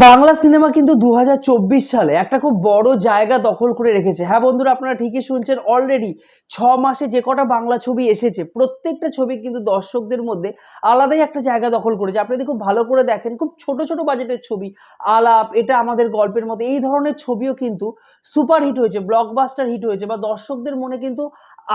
Bangla cinema কিন্তু দু হাজার চব্বিশ সালে একটা খুব বড় জায়গা দখল করে রেখেছে। হ্যাঁ বন্ধুরা, আপনারা ঠিকই শুনছেন অলরেডি ছ মাসে যে কটা বাংলা ছবি এসেছে, প্রত্যেকটা ছবি কিন্তু দর্শকদের মধ্যে আলাদাই একটা জায়গা দখল করেছে। আপনি যদি খুব ভালো করে দেখেন, খুব ছোট ছোট বাজেটের ছবি, আলাপ, এটা আমাদের গল্পের মতো, এই ধরনের ছবিও কিন্তু সুপার হিট হয়েছে ব্লকবাস্টার হিট হয়েছে বা দর্শকদের মনে কিন্তু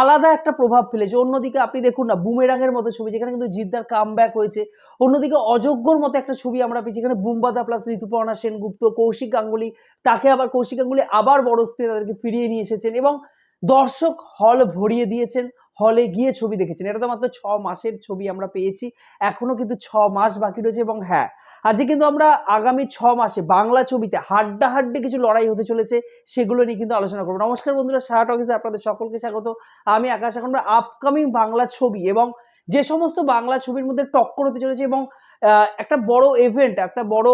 আলাদা একটা প্রভাব ফেলেছে। অন্যদিকে আপনি দেখুন না বুমেরাঙের মতো ছবি, যেখানে কিন্তু জিদ্দার কাম হয়েছে। অন্যদিকে অযোগ্যর মতো একটা ছবি আমরা পেয়েছি, যেখানে বুম্বাদা প্লাস ঋতুপর্ণা সেনগুপ্ত, কৌশিক গাঙ্গুলি, তাকে আবার কৌশিক গাঙ্গুলি আবার বড় স্ক্রিনে তাদেরকে ফিরিয়ে নিয়ে এসেছেন এবং দর্শক হল ভরিয়ে দিয়েছেন হলে গিয়ে ছবি দেখেছেন। এটা তো মাত্র ছ মাসের ছবি আমরা পেয়েছি, এখনও কিন্তু ছ মাস বাকি রয়েছে এবং হ্যাঁ আজকে কিন্তু আমরা আগামী ছ মাসে বাংলা ছবিতে হাড্ডা হাড্ডি কিছু লড়াই হতে চলেছে, সেগুলো নিয়ে কিন্তু আলোচনা করব। নমস্কার বন্ধুরা, সারা টকিসে আপনাদের সকলকে স্বাগত। আমি আকাশ, এখন আপকামিং বাংলা ছবি এবং যে সমস্ত বাংলা ছবির মধ্যে টক্কর হতে চলেছে এবং একটা বড় ইভেন্ট একটা বড়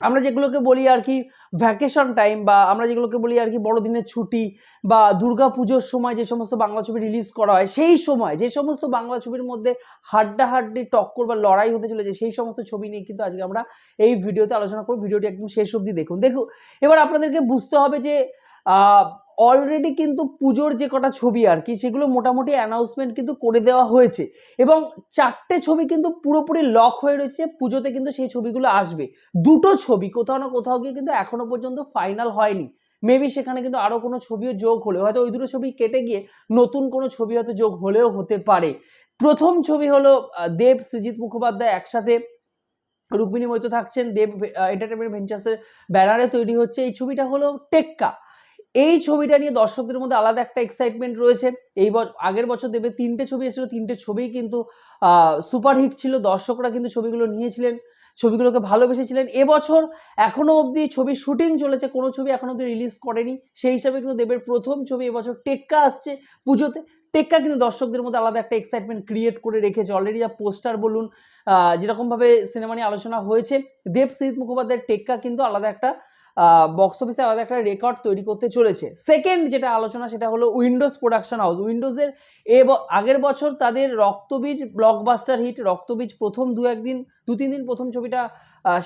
আমরা যেগুলোকে বলি আর কি ভ্যাকেশন টাইম বা আমরা যেগুলোকে বলি আর কি বড়দিনের ছুটি বা দুর্গা পুজোর সময় যে সমস্ত বাংলা ছবি রিলিজ করা হয়, সেই সময়, যে সমস্ত বাংলা ছবির মধ্যে হাড্ডাহাড্ডি, টক্কর বা লড়াই হতে চলেছে, সেই সমস্ত ছবি নিয়ে কিন্তু আজকে আমরা এই ভিডিওতে আলোচনা করব। ভিডিওটি একদম শেষ অবধি দেখুন। দেখুন, এবার আপনাদেরকে বুঝতে হবে যে অলরেডি কিন্তু পুজোর যে কটা ছবি আর কি, সেগুলো মোটামুটি অ্যানাউন্সমেন্ট কিন্তু করে দেওয়া হয়েছে। এবং চারটে ছবি কিন্তু পুরোপুরি লক হয়ে রয়েছে, পুজোতে কিন্তু সেই ছবিগুলো আসবে। দুটো ছবি, কোথাও না কোথাও গিয়ে কিন্তু এখনও পর্যন্ত ফাইনাল হয়নি। মেবি সেখানে কিন্তু আরও কোনো ছবিও যোগ হলে। হয়তো ওই দুটো ছবি কেটে গিয়ে নতুন কোনো ছবি হয়তো যোগ হলেও হতে পারে। প্রথম ছবি হলো দেব সৃজিত মুখোপাধ্যায় একসাথে রুক্মিণী মৈত্র থাকছেন। দেব এন্টারটেনমেন্ট ভেঞ্চার্সের ব্যানারে তৈরি হচ্ছে। এই ছবিটা হলো টেক্কা। এই ছবিটা নিয়ে দর্শকদের মধ্যে আলাদা একটা এক্সাইটমেন্ট রয়েছে। এই আগের বছর দেবে তিনটে ছবি এসেছিল, তিনটে ছবিই কিন্তু সুপারহিট ছিল। দর্শকরা কিন্তু ছবিগুলো নিয়েছিলেন, ছবিগুলোকে ভালোবেসেছিলেন। এবছর এখনও অবধি ছবি শুটিং চলেছে, কোনো ছবি এখনও অবধি রিলিজ করেনি। সেই হিসাবে কিন্তু দেবের প্রথম ছবি এবছর টেক্কা আসছে পুজোতে। টেক্কা কিন্তু দর্শকদের মধ্যে আলাদা একটা এক্সাইটমেন্ট ক্রিয়েট করে রেখেছে। অলরেডি যা পোস্টার বলুন যেরকমভাবে সিনেমা নিয়ে আলোচনা হয়েছে, দেব শীত মুখোপাধ্যায়ের টেক্কা কিন্তু আলাদা একটা বক্স অফিসে আলাদা একটা রেকর্ড তৈরি করতে চলেছে। সেকেন্ড যেটা আলোচনা, সেটা হলো উইন্ডোজ প্রোডাকশন হাউস উইন্ডোজের এ আগের বছর তাদের রক্তবীজ ব্লকবাস্টার হিট রক্তবীজ প্রথম দু একদিন, দু তিন দিন প্রথম ছবিটা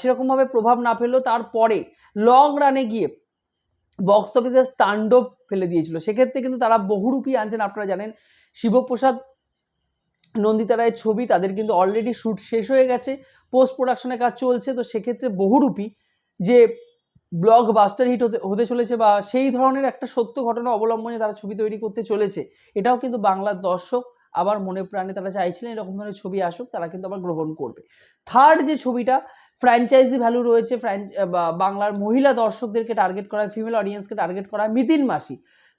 সেরকমভাবে প্রভাব না ফেললেও তারপরে লং রানে গিয়ে বক্স অফিসে তাণ্ডব ফেলে দিয়েছিল। সেক্ষেত্রে কিন্তু তারা বহুরূপী আনছেন, আপনারা জানেন, শিবপ্রসাদ, নন্দিতা রায়ের ছবি, তাদের কিন্তু অলরেডি শ্যুট শেষ হয়ে গেছে। পোস্ট প্রোডাকশনের কাজ চলছে, তো সেক্ষেত্রে বহুরূপী যে ব্লক বাস্টার হিট হতে হতে চলেছে বা সেই ধরনের একটা সত্য ঘটনা অবলম্বনে তারা ছবি তৈরি করতে চলেছে। এটাও কিন্তু বাংলার দর্শক আবার মনে প্রাণে তারা চাইছিলেন এরকম ধরনের ছবি আসুক, তারা কিন্তু আবার গ্রহণ করবে। থার্ড যে ছবিটা ফ্র্যাঞ্চাইজি ভ্যালু রয়েছে বাংলার মহিলা দর্শকদেরকে টার্গেট করা ফিমেল অডিয়েন্সকে টার্গেট করা মিতিন মাসি।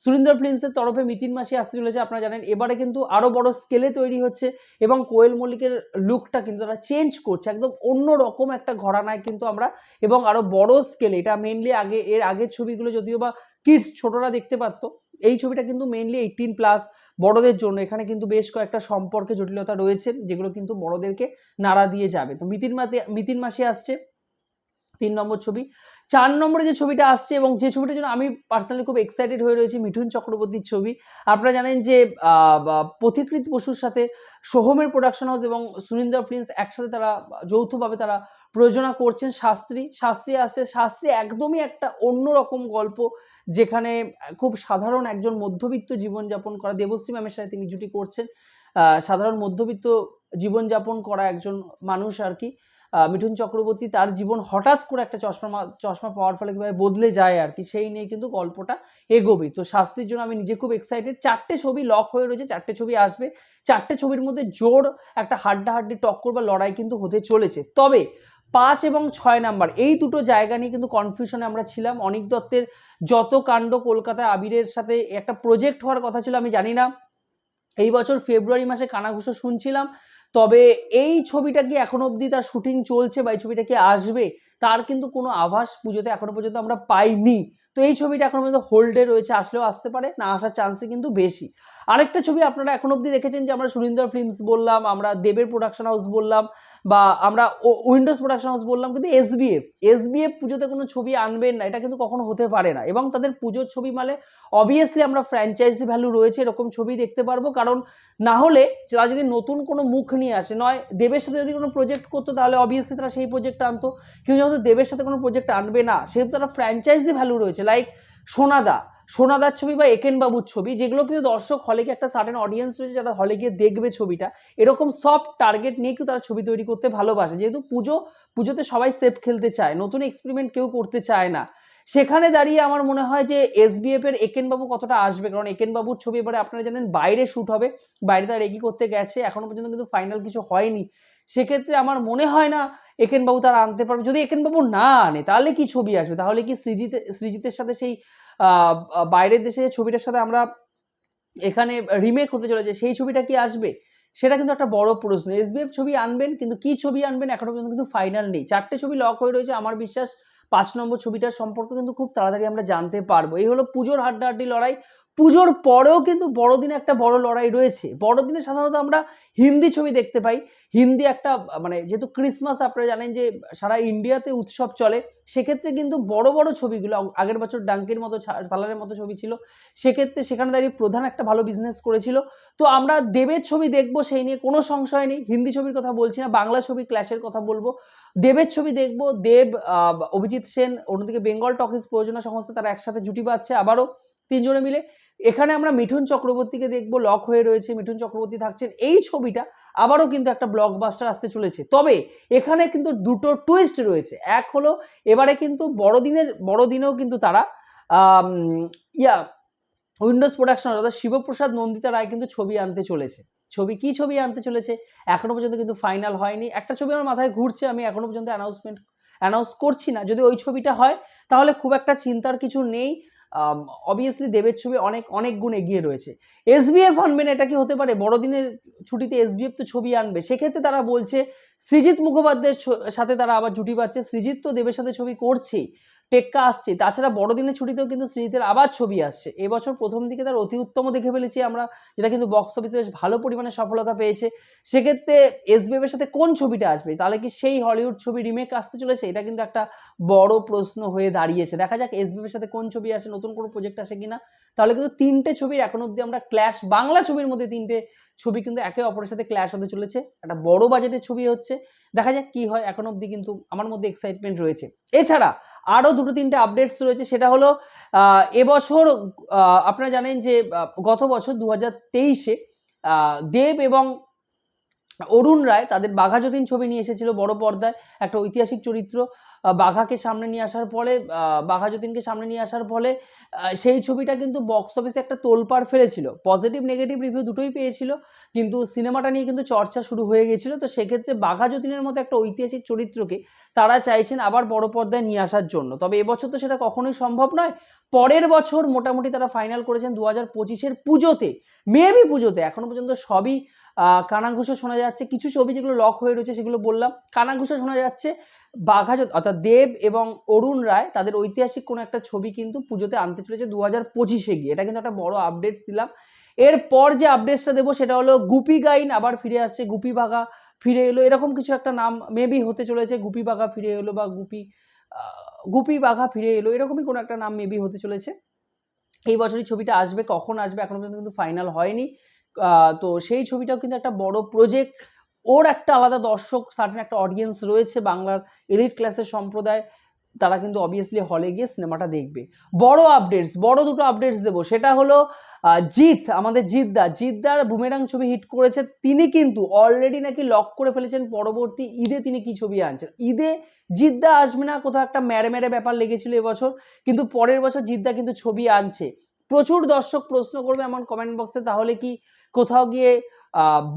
সুরিন্দর ফিল্মসের তরফে মিতিন মাসি আসতে চলেছে, আপনারা জানেন। এবারে কিন্তু আরও বড় স্কেলে তৈরি হচ্ছে এবং কোয়েল মল্লিকের লুকটা কিন্তু তারা চেঞ্জ করছে। একদম অন্য রকম একটা ঘরানায় কিন্তু আমরা এবং আরও বড় স্কেলে এটা মেনলি আগে, এর আগের ছবিগুলো যদিও বা কিডস ছোটরা দেখতে পারতো, এই ছবিটা কিন্তু মেনলি এইটিন প্লাস বড়দের জন্য। এখানে কিন্তু বেশ কয়েকটা সম্পর্কে জটিলতা রয়েছে, যেগুলো কিন্তু বড়দেরকে নাড়া দিয়ে যাবে। তো মিতিন মাতে, মিতিন মাসে আসছে, তিন নম্বর ছবি। চার নম্বরে যে ছবিটা আসছে এবং যে ছবিটার জন্য আমি পার্সোনালি খুব এক্সাইটেড হয়ে রয়েছি মিঠুন চক্রবর্তীর ছবি। আপনারা জানেন যে পথিকৃত বসুর সাথে সোহমের প্রোডাকশন হাউস এবং সুরিন্দর ফিল্মস একসাথে তারা যৌথভাবে তারা প্রযোজনা করছেন শাস্ত্রী। শাস্ত্রী আসছে শাস্ত্রী একদমই একটা অন্যরকম গল্প যেখানে খুব সাধারণ একজন মধ্যবিত্ত জীবনযাপন করা, দেবশ্রী ম্যামের সাথে তিনি জুটি করছেন। সাধারণ মধ্যবিত্ত জীবনযাপন করা একজন মানুষ আর কি। মিঠুন চক্রবর্তী তার জীবন হঠাৎ করে একটা চশমা চশমা পাওয়ার ফলে কীভাবে বদলে যায় আর কি, সেই নিয়ে কিন্তু গল্পটা এগোবে। তো শাস্তির জন্য আমি নিজে খুব এক্সাইটেড চারটে ছবি লক হয়ে রয়েছে, চারটে ছবি আসবে। চারটে ছবির মধ্যে জোর একটা হাড্ডাহাড্ডি টক্কর বা লড়াই কিন্তু হতে চলেছে। তবে পাঁচ এবং ছয় নাম্বার, এই দুটো জায়গা নিয়ে কিন্তু কনফিউশনে আমরা ছিলাম। অনিক দত্তের যত কাণ্ড কলকাতায় আবিরের সাথে একটা প্রজেক্ট হওয়ার কথা ছিল, আমি জানি না। এই বছর ফেব্রুয়ারি মাসে কানাঘুষো শুনছিলাম। তবে এই ছবিটা কি এখনও অবধি তার শুটিং চলছে বা এই ছবিটা কি আসবে, তার কিন্তু কোনো আভাস পুজোতে এখনও পর্যন্ত আমরা পাইনি। তো এই ছবিটা এখনও পর্যন্ত হোল্ডে রয়েছে, আসলেও আসতে পারে, না আসার চান্সই কিন্তু বেশি। আরেকটা ছবি আপনারা এখন অবধি দেখেছেন যে আমরা সুরিন্দর ফিল্মস বললাম, আমরা দেবের প্রোডাকশন হাউস বললাম বা আমরা উইন্ডোজ প্রোডাকশন হাউস বললাম, কিন্তু এসবিএফ এসবিএফ পুজোতে কোনো ছবি আনবেন না, এটা কিন্তু কখনো হতে পারে না। এবং তাদের পুজোর ছবি মানে অবভিয়াসলি আমরা ফ্র্যাঞ্চাইজি ভ্যালু রয়েছে, এরকম ছবি দেখতে পারব, কারণ না হলে তারা যদি নতুন কোনো মুখ নিয়ে আসে, নয়, দেবের সাথে যদি কোনো প্রজেক্ট করতো, তাহলে অবভিয়াসলি তারা সেই প্রজেক্ট আনতো। কিন্তু যেহেতু দেবের সাথে কোনো প্রজেক্ট আনবে না, সেহেতু তারা ফ্র্যাঞ্চাইজি ভ্যালু রয়েছে লাইক সোনাদা। সোনাদার ছবি বা একেন বাবুর ছবি, যেগুলো কিন্তু দর্শক হলে গিয়ে একটা সার্টেন অডিয়েন্স রয়েছে যারা হলে গিয়ে দেখবে ছবিটা। এরকম সব টার্গেট নিয়ে কিন্তু তারা ছবি তৈরি করতে ভালোবাসে। যেহেতু পুজো, পুজোতে সবাই সেফ খেলতে চায়, নতুন এক্সপেরিমেন্ট কেউ করতে চায় না। সেখানে দাঁড়িয়ে আমার মনে হয় যে এসবিএফ এর একেন বাবু কতটা আসবে? কারণ একেন বাবুর ছবি এবারে আপনারা জানেন বাইরে শ্যুট হবে, বাইরে তারা রেগি করতে গেছে, এখনও পর্যন্ত কিন্তু ফাইনাল কিছু হয়নি। সেক্ষেত্রে আমার মনে হয় না একেন বাবু তারা আনতে পারবে। যদি একেন বাবু না আনে, তাহলে কি ছবি আসবে? তাহলে কি সৃজিত, সৃজিতের সাথে সেই বাইরের দেশে যে ছবিটার সাথে আমরা এখানে রিমেক হতে চলেছে, সেই ছবিটা কি আসবে? সেটা কিন্তু একটা বড় প্রশ্ন। এসবিএফ ছবি আনবেন, কিন্তু কি ছবি আনবেন এখনও পর্যন্ত কিন্তু ফাইনাল নেই। চারটে ছবি লক হয়ে রয়েছে, আমার বিশ্বাস পাঁচ নম্বর ছবিটার সম্পর্কে কিন্তু খুব তাড়াতাড়ি আমরা জানতে পারব। এই হলো পুজোর হাড্ডাহাড্ডি লড়াই। পুজোর পরেও কিন্তু বড়দিনে একটা বড় লড়াই রয়েছে। বড়দিনে সাধারণত আমরা হিন্দি ছবি দেখতে পাই। হিন্দি একটা মানে যেহেতু ক্রিসমাস, আপনারা জানেন যে সারা ইন্ডিয়াতে উৎসব চলে, সেক্ষেত্রে কিন্তু বড় বড় ছবিগুলো, আগের বছর ডাঙ্কির মতো সালারের মতো ছবি ছিল, সেক্ষেত্রে সেখানে দাঁড়িয়ে প্রধান একটা ভালো বিজনেস করেছিল। তো আমরা দেবের ছবি দেখব, সেই নিয়ে কোনো সংশয় নেই, হিন্দি ছবির কথা বলছি না, বাংলা ছবি ক্ল্যাশের কথা বলব। দেবের ছবি দেখব, দেব অভিজিৎ সেন, অন্যদিকে বেঙ্গল টকিজ প্রযোজনা সংস্থা, তারা একসাথে জুটি বাঁধছে, আবারও তিনজনে মিলে। এখানে আমরা মিঠুন চক্রবর্তীকে দেখব লক হয়ে রয়েছে, মিঠুন চক্রবর্তী থাকছেন। এই ছবিটা আবারও কিন্তু একটা ব্লকবাস্টার আসতে চলেছে। তবে এখানে কিন্তু দুটো টুইস্ট রয়েছে। এক হলো, এবারে কিন্তু বড়দিনের, বড়দিনেও কিন্তু তারা ইয়া উইন্ডোজ প্রোডাকশন অর্থাৎ শিবপ্রসাদ নন্দিতা রায় কিন্তু ছবি আনতে চলেছে। ছবি, কি ছবি আনতে চলেছে? এখনও পর্যন্ত কিন্তু ফাইনাল হয়নি। একটা ছবি আমার মাথায় ঘুরছে, আমি এখনও পর্যন্ত অ্যানাউন্সমেন্ট অ্যানাউন্স করছি না। যদি ওই ছবিটা হয়, তাহলে খুব একটা চিন্তার কিছু নেই। অবভিয়াসলি দেবের ছবি অনেক অনেক গুণ এগিয়ে রয়েছে। এসবিএফ আনবেন এটা কি হতে পারে? বড়দিনের ছুটিতে এসবিএফ তো ছবি আনবে। সেক্ষেত্রে তারা বলছে, সৃজিত মুখোপাধ্যায়ের সাথে তারা আবার জুটি পাচ্ছে সৃজিত তো দেবের সাথে ছবি করছেই। টেক্কা আসছে। তাছাড়া বড়দিনের ছুটিতেও কিন্তু সৃজিতের আবার ছবি আসছে। এবছর প্রথম দিকে তার অতি উত্তম দেখে ফেলেছি আমরা, যেটা কিন্তু বক্স অফিসে বেশ ভালো পরিমাণে সফলতা পেয়েছে। সেক্ষেত্রে এসবিএফ এর সাথে কোন ছবিটা আসবে? তাহলে কি সেই হলিউড ছবি রিমেক আসতে চলেছে? এটা কিন্তু একটা বড় প্রশ্ন হয়ে দাঁড়িয়েছে। দেখা যাক এসবিএফ এর সাথে কোন ছবি আসে, নতুন কোনো প্রজেক্ট আসে কিনা। তাহলে কিন্তু তিনটে ছবির এখন অব্দি আমরা ক্ল্যাশ বাংলা ছবির মধ্যে তিনটে ছবি কিন্তু একে অপরের সাথে ক্ল্যাশ হতে চলেছে। একটা বড় বাজেটের ছবি হচ্ছে। দেখা যাক কি হয়, এখন অব্দি কিন্তু আমার মধ্যে এক্সাইটমেন্ট রয়েছে। এছাড়া আরও দুটো তিনটে আপডেটস রয়েছে, সেটা হলো এবছর আপনারা জানেন যে গত বছর দু হাজার তেইশে দেব এবং অরুণ রায় তাদের বাঘা যতীন ছবি নিয়ে এসেছিল বড় পর্দায়, একটা ঐতিহাসিক চরিত্র। বাঘাকে সামনে নিয়ে আসার ফলে বাঘা যতীনকে সামনে নিয়ে আসার ফলে সেই ছবিটা কিন্তু বক্স অফিসে একটা তোলপাড় ফেলেছিল। পজিটিভ নেগেটিভ রিভিউ দুটোই পেয়েছিল, কিন্তু সিনেমাটা নিয়ে কিন্তু চর্চা শুরু হয়ে গেছিল। তো সেক্ষেত্রে বাঘা যতীনের মতো একটা ঐতিহাসিক চরিত্রকে তারা চাইছেন আবার বড় পর্দায় নিয়ে আসার জন্য। তবে এবছর তো সেটা কখনোই সম্ভব নয়। পরের বছর মোটামুটি তারা ফাইনাল করেছেন দু হাজার পঁচিশের পুজোতে। মেবি পুজোতে। এখনও পর্যন্ত সবই কানাঘুষো শোনা যাচ্ছে। কিছু ছবি যেগুলো লক হয়ে রয়েছে সেগুলো বললাম। কানাঘুষো শোনা যাচ্ছে। বাঘা অর্থাৎ দেব এবং অরুণ রায় তাদের ঐতিহাসিক কোনো একটা ছবি কিন্তু পুজোতে আনতে চলেছে দু হাজার পঁচিশে গিয়ে। এটা কিন্তু একটা বড় আপডেটস দিলাম। এরপর যে আপডেটসটা দেবো সেটা হলো গুপি গাইন আবার ফিরে আসছে। গুপি বাঘা ফিরে এলো, এরকম কিছু একটা নাম মেবি হতে চলেছে, গুপি বাঘা ফিরে এলো বা গুপি গুপি বাঘা ফিরে এলো, এরকমই কোনো একটা নাম মেবি হতে চলেছে। এই বছরই ছবিটা আসবে, কখন আসবে এখনও পর্যন্ত কিন্তু ফাইনাল হয়নি। তো সেই ছবিটাও কিন্তু একটা বড় প্রজেক্ট ওর একটা আলাদা দর্শক সার্টেন একটা অডিয়েন্স রয়েছে বাংলার এলিট ক্লাসের সম্প্রদায়। তারা কিন্তু অবভিয়াসলি হলে গিয়ে সিনেমাটা দেখবে। বড় আপডেটস বড় দুটো আপডেটস দেবো। সেটা হলো জিৎ, আমাদের জিদ্দা। জিদ্দার বুমেরাং ছবি হিট করেছে তিনি কিন্তু। অলরেডি নাকি লক করে ফেলেছেন পরবর্তী ঈদে তিনি কি ছবি আনছেন? ঈদে জিদ্দা আসবে না, কোথাও একটা ম্যারে ম্যারে ব্যাপার লেগেছিল এবছর, কিন্তু পরের বছর জিদ্দা কিন্তু ছবি আনছে। প্রচুর দর্শক প্রশ্ন করবে আমার কমেন্ট বক্সে তাহলে কি কোথাও গিয়ে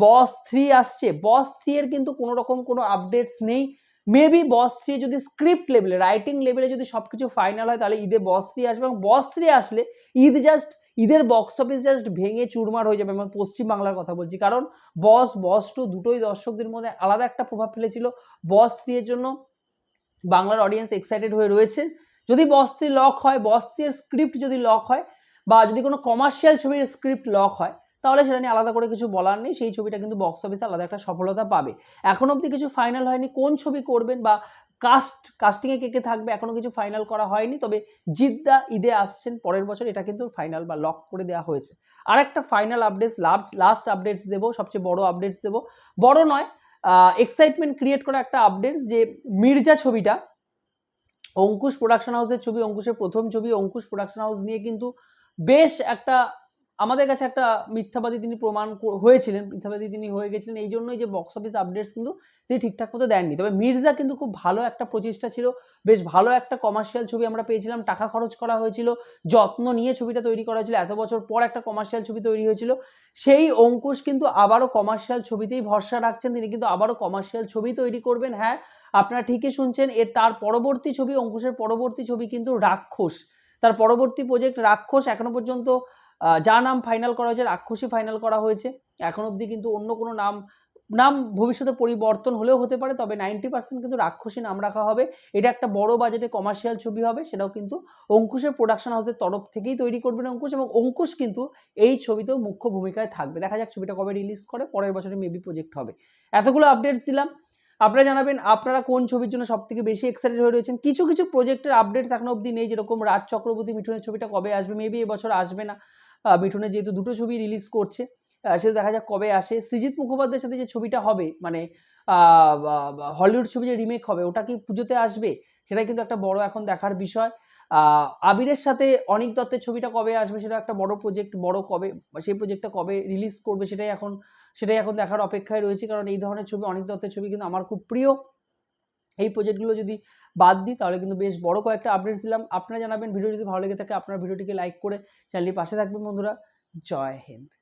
বস থ্রি আসছে? বস থ্রি এর কিন্তু কোনো রকম কোনো আপডেটস নেই। মেবি বস থ্রি যদি স্ক্রিপ্ট লেভেলে রাইটিং লেভেলে যদি সবকিছু ফাইনাল হয়, তাহলে ঈদে বস থ্রি আসবে এবং বস থ্রি আসলে ঈদ জাস্ট ঈদের বক্স অফিস জাস্ট ভেঙে চুরমার হয়ে যাবে আমি পশ্চিম বাংলার কথা বলছি। কারণ বস বস টু দুটোই দর্শকদের মধ্যে আলাদা একটা প্রভাব ফেলেছিল। বস থ্রি এর জন্য বাংলার অডিয়েন্স এক্সাইটেড হয়ে রয়েছে। যদি বস থ্রি লক হয় বস থ্রি এর স্ক্রিপ্ট যদি লক হয়, বা যদি কোনো কমার্শিয়াল ছবির স্ক্রিপ্ট লক হয়, তাহলে সেটা নিয়ে আলাদা করে কিছু বলার নেই। সেই ছবিটা কিন্তু বক্স অফিসে আলাদা একটা সফলতা পাবে। এখন অবধি কিছু ফাইনাল হয়নি। কোন ছবি করবেন বা কাস্ট কাস্টিংয়ে কে কে থাকবে এখনও কিছু ফাইনাল করা হয়নি, তবে জিদ্দা, ঈদে আসছেন, পরের বছর এটা কিন্তু ফাইনাল বা লক করে দেওয়া হয়েছে। আর একটা ফাইনাল আপডেটস লাস্ট আপডেটস দেবো, সবচেয়ে বড় আপডেটস দেবো। বড় নয় এক্সাইটমেন্ট ক্রিয়েট করা একটা আপডেটস যে মির্জা ছবিটা, অঙ্কুশ প্রোডাকশন হাউসের ছবি, অঙ্কুশের প্রথম ছবি, অঙ্কুশ প্রোডাকশন হাউস নিয়ে কিন্তু বেশ একটা আমাদের কাছে একটা মিথ্যাবাদী তিনি প্রমাণ হয়েছিলেন, মিথ্যাবাদী তিনি হয়ে গেছিলেন, এই জন্যই যে বক্স অফিস আপডেটস কিন্তু তিনি ঠিকঠাক মতো দেননি। তবে মির্জা কিন্তু খুব ভালো একটা প্রচেষ্টা ছিল, বেশ ভালো একটা কমার্শিয়াল ছবি আমরা পেয়েছিলাম, টাকা খরচ করা হয়েছিল, যত্ন নিয়ে ছবিটা তৈরি করা হয়েছিল, এত বছর পর একটা কমার্শিয়াল ছবি তৈরি হয়েছিল। সেই অঙ্কুশ কিন্তু আবারও কমার্শিয়াল ছবিতেই ভরসা রাখছেন, তিনি কিন্তু আবারও কমার্শিয়াল ছবি তৈরি করবেন হ্যাঁ আপনারা ঠিকই শুনছেন, এর তার পরবর্তী ছবি, অঙ্কুশের পরবর্তী ছবি কিন্তু রাক্ষস, তার পরবর্তী প্রজেক্ট রাক্ষস, এখনও পর্যন্ত যা নাম ফাইনাল করা হয়েছে রাক্ষসই ফাইনাল করা হয়েছে। এখন অবধি কিন্তু অন্য কোনো নাম নাম ভবিষ্যতে পরিবর্তন হলেও হতে পারে, তবে নাইনটি পার্সেন্ট কিন্তু রাক্ষসী নাম রাখা হবে। এটা একটা বড় বাজেটে কমার্শিয়াল ছবি হবে, সেটাও কিন্তু অঙ্কুশের প্রোডাকশন হাউসের তরফ থেকেই তৈরি করবেন অঙ্কুশ, এবং অঙ্কুশ কিন্তু এই ছবিতেও মুখ্য ভূমিকায় থাকবে। দেখা যাক ছবিটা কবে রিলিজ করে, পরের বছরে মেবি প্রজেক্ট হবে। এতগুলো আপডেটস দিলাম। আপনারা জানাবেন, আপনারা কোন ছবির জন্য সব থেকে বেশি এক্সাইটেড হয়ে রয়েছেন? কিছু কিছু প্রজেক্টের আপডেটস এখনও অবধি নেই, যেরকম রাজ চক্রবর্তী মিঠুনের ছবিটা কবে আসবে? মেবি এবছর আসবে না। মিঠুনের যেহেতু দুটো ছবি রিলিজ করছে সেটা দেখা যাক কবে আসে। সৃজিত মুখোপাধ্যায়ের সাথে যে ছবিটা হবে মানে হলিউড ছবি যে রিমেক হবে, ওটা কি পুজোতে আসবে? সেটা কিন্তু একটা বড় এখন দেখার বিষয়। আবিরের সাথে অনিক দত্তের ছবিটা কবে আসবে, সেটা একটা বড় প্রজেক্ট বড় কবে সেই প্রজেক্টটা কবে রিলিজ করবে, সেটাই এখন সেটাই এখন দেখার অপেক্ষায় রয়েছে। কারণ এই ধরনের ছবি, অনিক দত্তের ছবি কিন্তু আমার খুব প্রিয়। এই প্রজেক্টগুলো যদি বাদ দিই, তাহলে কিন্তু বেশ বড় কয়েকটা আপডেট দিলাম। আপনারা জানাবেন ভিডিও যদি ভালো লেগে থাকে আপনার ভিডিওটিকে লাইক করে চ্যানেলটি পাশে থাকবেন বন্ধুরা। জয় হিন্দ।